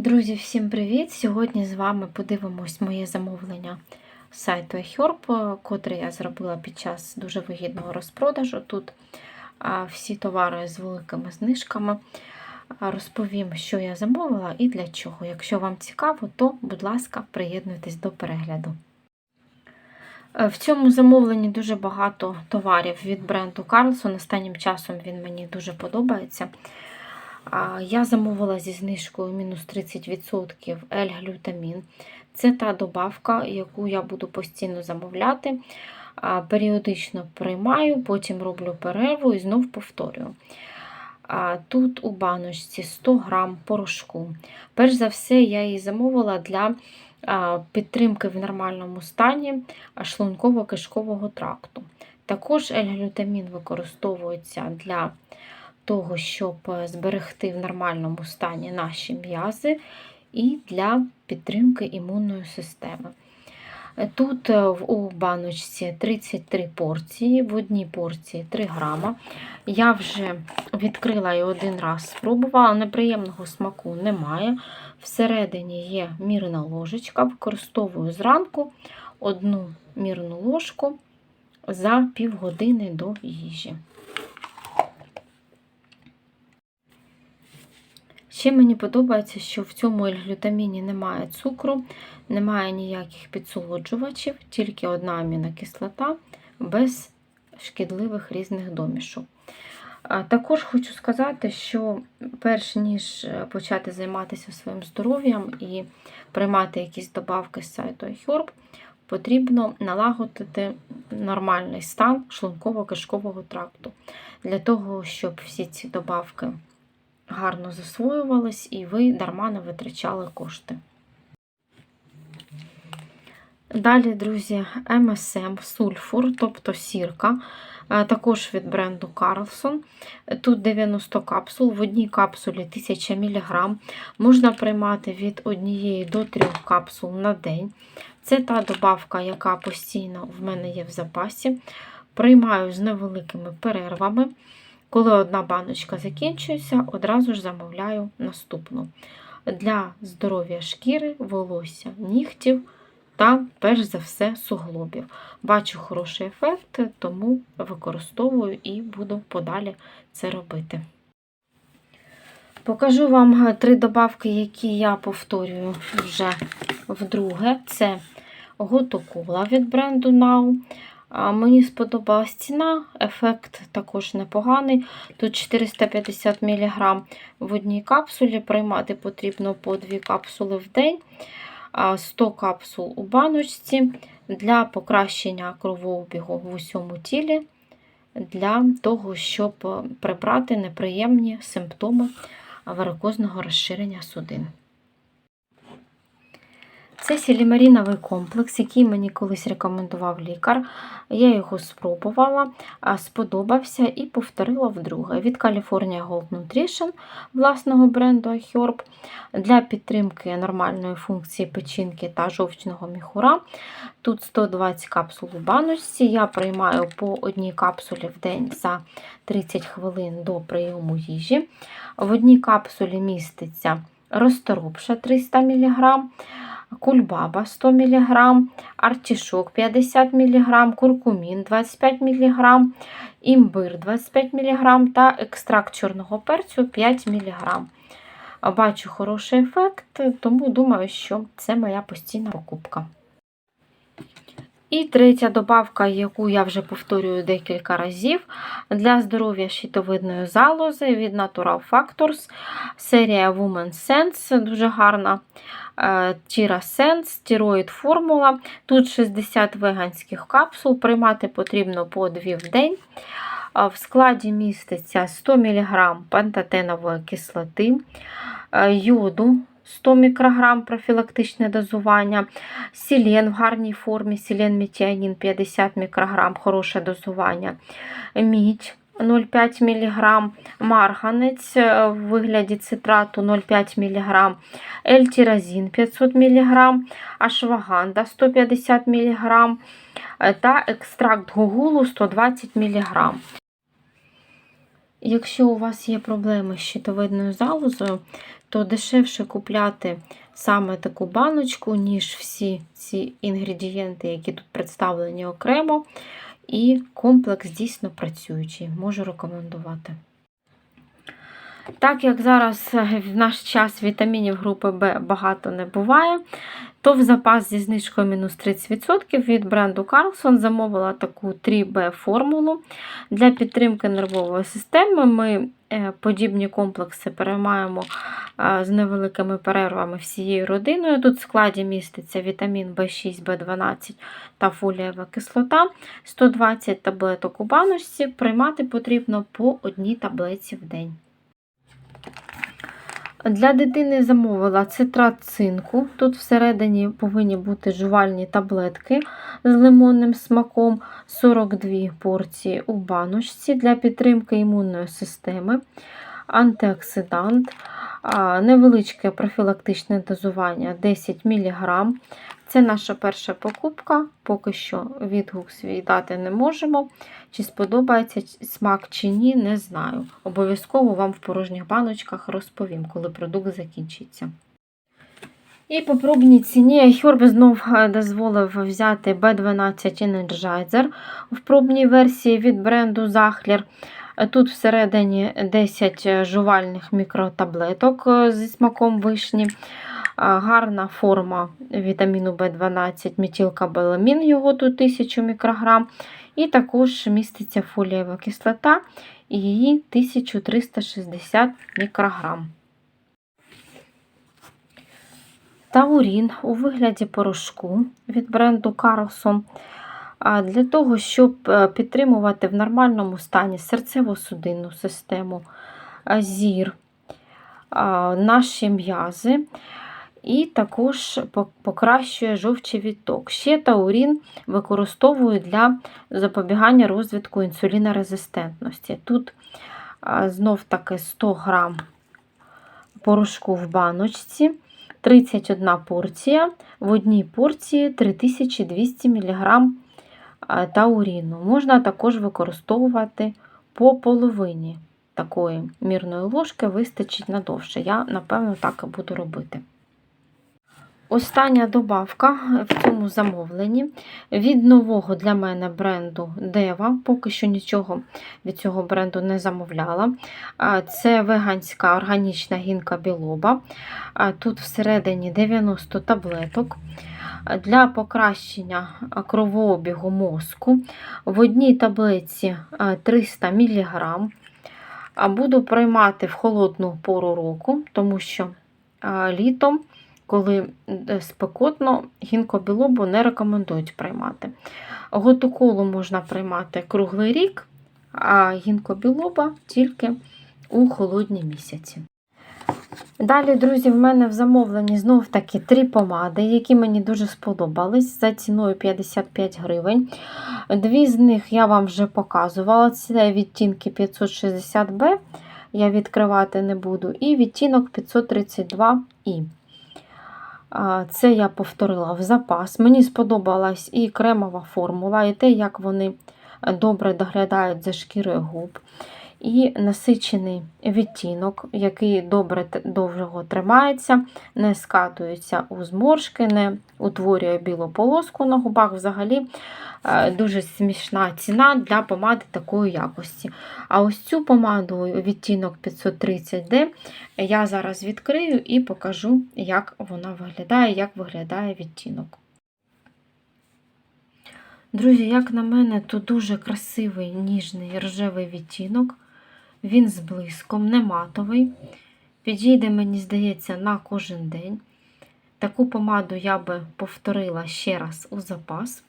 Друзі, всім привіт! Сьогодні з вами подивимось моє замовлення з сайту iHerb, котре я зробила під час дуже вигідного розпродажу. Тут всі товари з великими знижками. Розповім, що я замовила і для чого. Якщо вам цікаво, то, будь ласка, приєднуйтесь до перегляду. Е, В цьому замовленні дуже багато товарів від бренду Carlson. Останнім часом він мені дуже подобається. Я замовила зі знижкою мінус 30% L-глютамін. Це та добавка, яку я буду постійно замовляти. Періодично приймаю, потім роблю перерву і знов повторюю. Тут у баночці 100 грам порошку. Перш за все, я її замовила для підтримки в нормальному стані шлунково-кишкового тракту. Також L-глютамін використовується для того, щоб зберегти в нормальному стані наші м'язи і для підтримки імунної системи. Тут е, у баночці 33 порції, в одній порції 3 грама. Я вже відкрила і один раз спробувала, неприємного смаку немає. Всередині є мірна ложечка, використовую зранку одну мірну ложку за півгодини до їжі. Ще мені подобається, що в цьому ельглютаміні немає цукру, немає ніяких підсолоджувачів, тільки одна амінокислота без шкідливих різних домішок. Також хочу сказати, що перш ніж е, почати займатися своїм здоров'ям і приймати якісь добавки з сайту iHerb, потрібно налагодити нормальний стан шлунково-кишкового тракту для того, щоб всі ці добавки гарно засвоювались і ви дарма не витрачали кошти. Далі, друзі, МСМ, сульфур, тобто сірка, е, також від бренду Carlson. Тут 90 капсул, в одній капсулі 1000 мг. Можна приймати від 1 до 3 капсул на день. Це та добавка, яка постійно в мене є в запасі. Приймаю з невеликими перервами. Коли одна баночка закінчується, одразу ж замовляю наступну. Для здоров'я шкіри, волосся, нігтів та, перш за все, суглобів. Бачу хороший ефект, тому використовую і буду подалі це робити. Покажу вам три добавки, які я повторюю вже вдруге. Це готокола від бренду Now. Мені сподобалась ціна, ефект також непоганий. Тут 450 мг в одній капсулі. Приймати потрібно по 2 капсули в день, 100 капсул у баночці для покращення кровообігу в усьому тілі, для того, щоб прибрати неприємні симптоми варикозного розширення судин. Це сілімаріновий комплекс, який мені колись рекомендував лікар. Я його спробувала, сподобався і повторила вдруге. Від California Gold Nutrition власного бренду iHerb для підтримки нормальної функції печінки та жовчного міхура. Тут 120 капсул у баночці. Я приймаю по одній капсулі в день за 30 хвилин до прийому їжі. В одній капсулі міститься розторопша 300 мг кульбаба 100 мг, артішок 50 мг, куркумін 25 мг, імбир 25 мг та екстракт чорного перцю 5 мг. Бачу хороший ефект, тому думаю, що це моя постійна покупка. І третя добавка, яку я вже повторюю декілька разів, для здоров'я щитовидної залози від Natural Factors. Серія Woman Sense, дуже гарна. Tira Sense, тіроїд формула. Тут 60 веганських капсул, приймати потрібно по 2 в день. В складі міститься 100 мг пантотенової кислоти, йоду 100 мікрограм профілактичне дозування, сілен в гарній формі, сілен метіанін 50 мікрограм, хороше дозування, мідь 0,5 мг, марганець в вигляді цитрату 0,5 мг, ельтиразин 500 мг, ашваганда 150 мг та екстракт гугулу 120 мг. Якщо у вас є проблеми з щитовидною залозою, то дешевше купляти саме таку баночку, ніж всі ці інгредієнти, які тут представлені окремо. І комплекс дійсно працюючий, можу рекомендувати. Так як зараз е, в наш час вітамінів групи Б багато не буває, то в запас зі знижкою мінус 30% від бренду Carlson замовила таку 3B формулу. Для підтримки нервової системи ми е, подібні комплекси переймаємо е, з невеликими перервами всією родиною. Тут в складі міститься вітамін В6, В12 та фолієва кислота, 120 таблеток у баночці. Приймати потрібно по одній таблетці в день. Для дитини замовила цитрат цинку. Тут всередині повинні бути жувальні таблетки з лимонним смаком, 42 порції у баночці для підтримки імунної системи, антиоксидант, невеличке профілактичне дозування 10 мг. Це наша перша покупка, поки що відгук свій дати не можемо. Чи сподобається смак чи ні, не знаю. Обов'язково вам в порожніх баночках розповім, коли продукт закінчиться. І по пробній ціні Хьорбі знов дозволив взяти B12 Energizer в пробній версії від бренду Захлер. Тут всередині 10 жувальних мікротаблеток е, зі смаком вишні. Гарна форма вітаміну В12, метилкобаламін, його тут 1000 мікрограм. І також міститься фолієва кислота, її 1360 мікрограм. Таурін у вигляді порошку від бренду Carlson. Для того, щоб е, підтримувати в нормальному стані серцево-судинну систему, зір, наші м'язи і також покращує жовчий відток. Ще таурін використовують для запобігання розвитку інсулінорезистентності. Тут знов таки 100 грам порошку в баночці, 31 порція, в одній порції 3200 мг тауріну. Можна також використовувати по половині такої мірної ложки, вистачить надовше. Я, напевно, так і буду робити. Остання добавка в цьому замовленні від нового для мене бренду Дева. Поки що нічого від цього бренду не замовляла. Це веганська органічна гінка білоба. Тут всередині 90 таблеток. Для покращення кровообігу мозку в одній таблетці 300 мг. Буду приймати в холодну пору року, тому що літом коли е, спекотно, гінкобілобу не рекомендують приймати. Готоколу можна приймати круглий рік, а гінкобілоба тільки у холодні місяці. Далі, друзі, в мене в замовленні знов таки три помади, які мені дуже сподобались за ціною 55 гривень. Дві з них я вам вже показувала. Це відтінки 560B, я відкривати не буду, і відтінок 532І. Це я повторила в запас. Мені сподобалась і кремова формула, і те, як вони добре доглядають за шкірою губ. І насичений відтінок, який добре довго тримається, не скатується у зморшки, не утворює білу полоску на губах. Взагалі Е, дуже смішна ціна для помади такої якості. А ось цю помаду відтінок 530D я зараз відкрию і покажу, як вона виглядає, як виглядає відтінок. Друзі, як на мене, то дуже красивий ніжний рожевий відтінок. Він з блиском, не матовий. Підійде, мені здається, на кожен день. Таку помаду я би повторила ще раз у запас.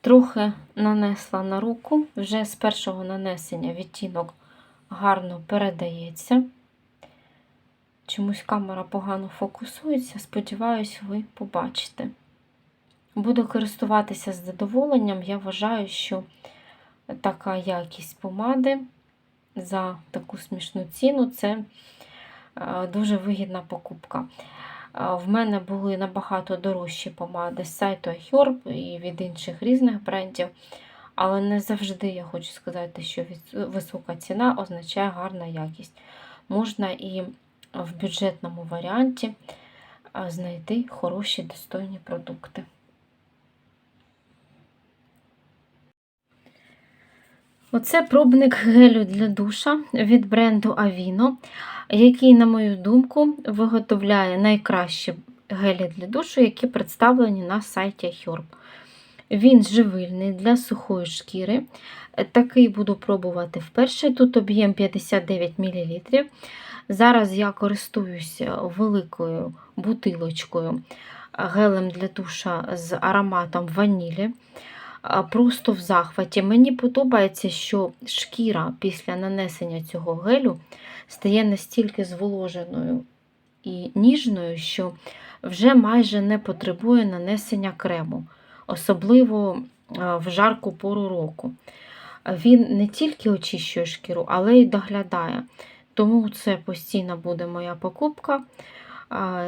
Трохи нанесла на руку, вже з першого нанесення відтінок гарно передається. Чомусь камера погано фокусується, сподіваюсь, ви побачите. Буду користуватися з задоволенням. Я вважаю, що така якість помади за таку смішну ціну це е, дуже вигідна покупка. В мене були набагато дорожчі помади з сайту iHerb і від інших різних брендів. Але не завжди я хочу сказати, що висока ціна означає гарна якість. Можна і в бюджетному варіанті знайти хороші достойні продукти. Оце пробник гелю для душа від бренду Avino, який, на мою думку, виготовляє найкращі гелі для душу, які представлені на сайті Herb. Він живильний для сухої шкіри. Такий буду пробувати вперше. Тут об'єм 59 мл. Зараз я користуюся великою бутилочкою гелем для душа з ароматом ванілі. Просто в захваті. Мені подобається, що шкіра після нанесення цього гелю стає настільки зволоженою і ніжною, що вже майже не потребує нанесення крему, особливо в жарку пору року. Він не тільки очищує шкіру, але й доглядає. Тому це постійно буде моя покупка.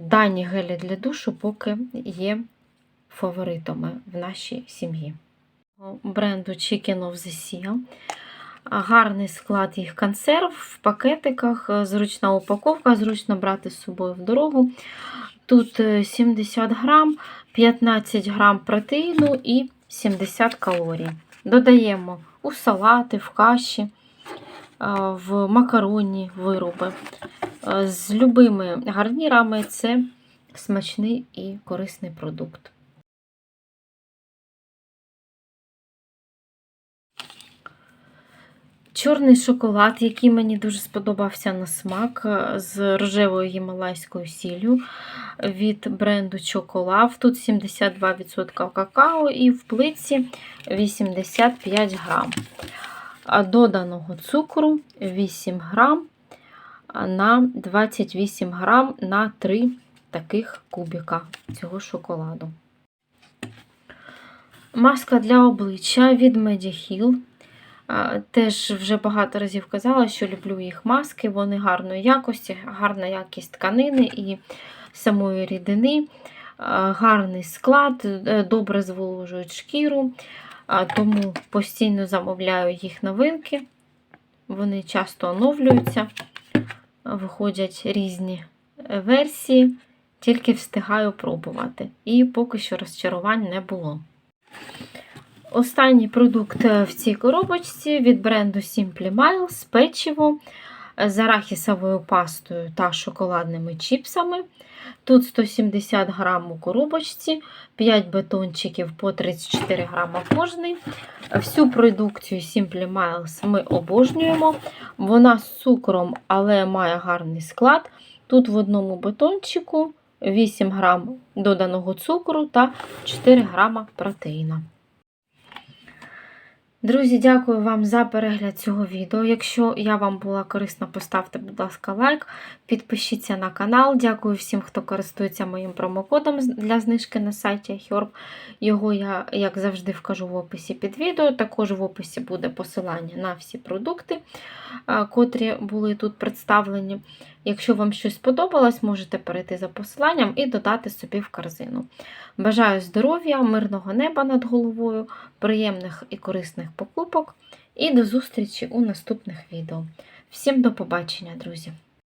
Дані гелі для душу поки є фаворитами в нашій сім'ї. Бренду Chicken of the Sea. Гарний склад їх консерв в пакетиках, е, зручна упаковка, зручно брати з собою в дорогу. Тут е, 70 грам, 15 грам протеїну і 70 калорій. Додаємо у салати, в каші, е, в макаронні вироби. Е, З любими гарнірами це смачний і корисний продукт. Чорний шоколад, який мені дуже сподобався на смак е, з рожевою гімалайською сіллю від бренду Чоколав. Тут 72% какао і в плитці 85 грам. Доданого цукру 8 грам на 28 грам на 3 таких кубіка цього шоколаду. Маска для обличчя від Mediheal. Теж вже багато разів казала, що люблю їх маски, вони гарної якості, гарна якість тканини і самої рідини, гарний склад, е, добре зволожують шкіру, тому постійно замовляю їх новинки. Вони часто оновлюються, виходять різні е, версії, тільки встигаю пробувати. І поки що розчарувань не було. Останній продукт е, в цій коробочці від бренду Simply Miles печиво з арахісовою пастою та шоколадними чіпсами. Тут 170 грам у коробочці, 5 бетончиків по 34 грама кожний. Всю продукцію Simply Miles ми обожнюємо. Вона з цукром, але має гарний склад. Тут в одному бетончику 8 грам доданого цукру та 4 грама протеїна. Друзі, дякую вам за перегляд цього відео. Якщо я вам була корисна, поставте, будь ласка, лайк, підпишіться на канал. Дякую всім, хто користується моїм промокодом для знижки на сайті Herb. Його я, як завжди, вкажу в описі під відео. Також в описі буде посилання на всі продукти, котрі були тут представлені. Якщо вам щось сподобалось, можете перейти за посиланням і додати собі в корзину. Бажаю здоров'я, мирного неба над головою, приємних і корисних покупок. І до зустрічі у наступних відео. Всім до побачення, друзі!